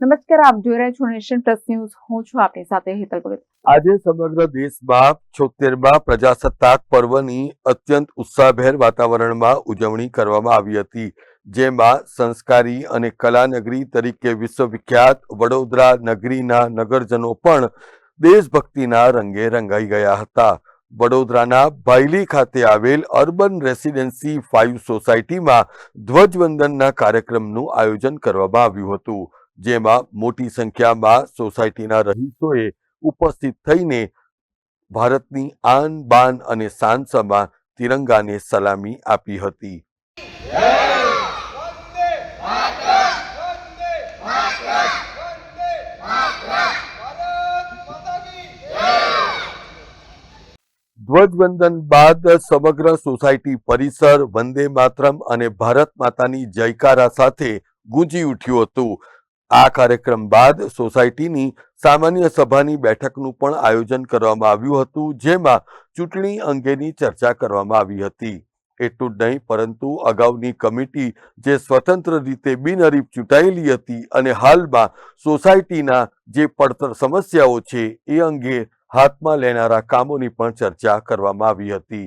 નમસ્કાર, આપ જોઈ રહ્યા છો નેશન પ્લસ ન્યૂઝ. હું છું આપની સાથે હેતલ ભગત. આજે સમગ્ર દેશમાં છોતેરમાં પ્રજાસત્તાક પર્વની અત્યંત ઉત્સાહભેર વાતાવરણમાં ઉજવણી કરવામાં આવી હતી, જેમાં સંસ્કારી અને કલાનગરી તરીકે વિશ્વવિખ્યાત વડોદરા નગરીના નગરજનો પણ દેશભક્તિના રંગે રંગાઈ ગયા હતા. વડોદરાના ભાયલી ખાતે આવેલ અર્બન રેસિડેન્સી ફાઇવ સોસાયટીમાં ધ્વજવંદનના કાર્યક્રમનું આયોજન કરવામાં આવ્યું હતું. જેમાં મોટી સંખ્યામાં સોસાયટીના રહીશોએ ઉપસ્થિત થઈને ભારતની આન, બાન અને શાન તિરંગાને સલામી આપી હતી. ધ્વજવંદન બાદ સમગ્ર સોસાયટી પરિસર વંદે માતરમ અને ભારત માતાની જયકારા સાથે ગુંજી ઉઠ્યું હતું. આ કાર્યક્રમ બાદ સોસાયટીની સામાન્ય સભાની બેઠકનું પણ આયોજન કરવામાં આવ્યું હતું, જેમાં ચૂંટણી અંગેની ચર્ચા કરવામાં આવી હતી. એટલું જ નહીં, પરંતુ અગાઉની કમિટી જે સ્વતંત્ર રીતે બિનહરીફ ચૂંટાયેલી હતી અને હાલમાં સોસાયટીના જે પડતર સમસ્યાઓ છે, એ અંગે હાથમાં લેનારા કામોની પણ ચર્ચા કરવામાં આવી હતી.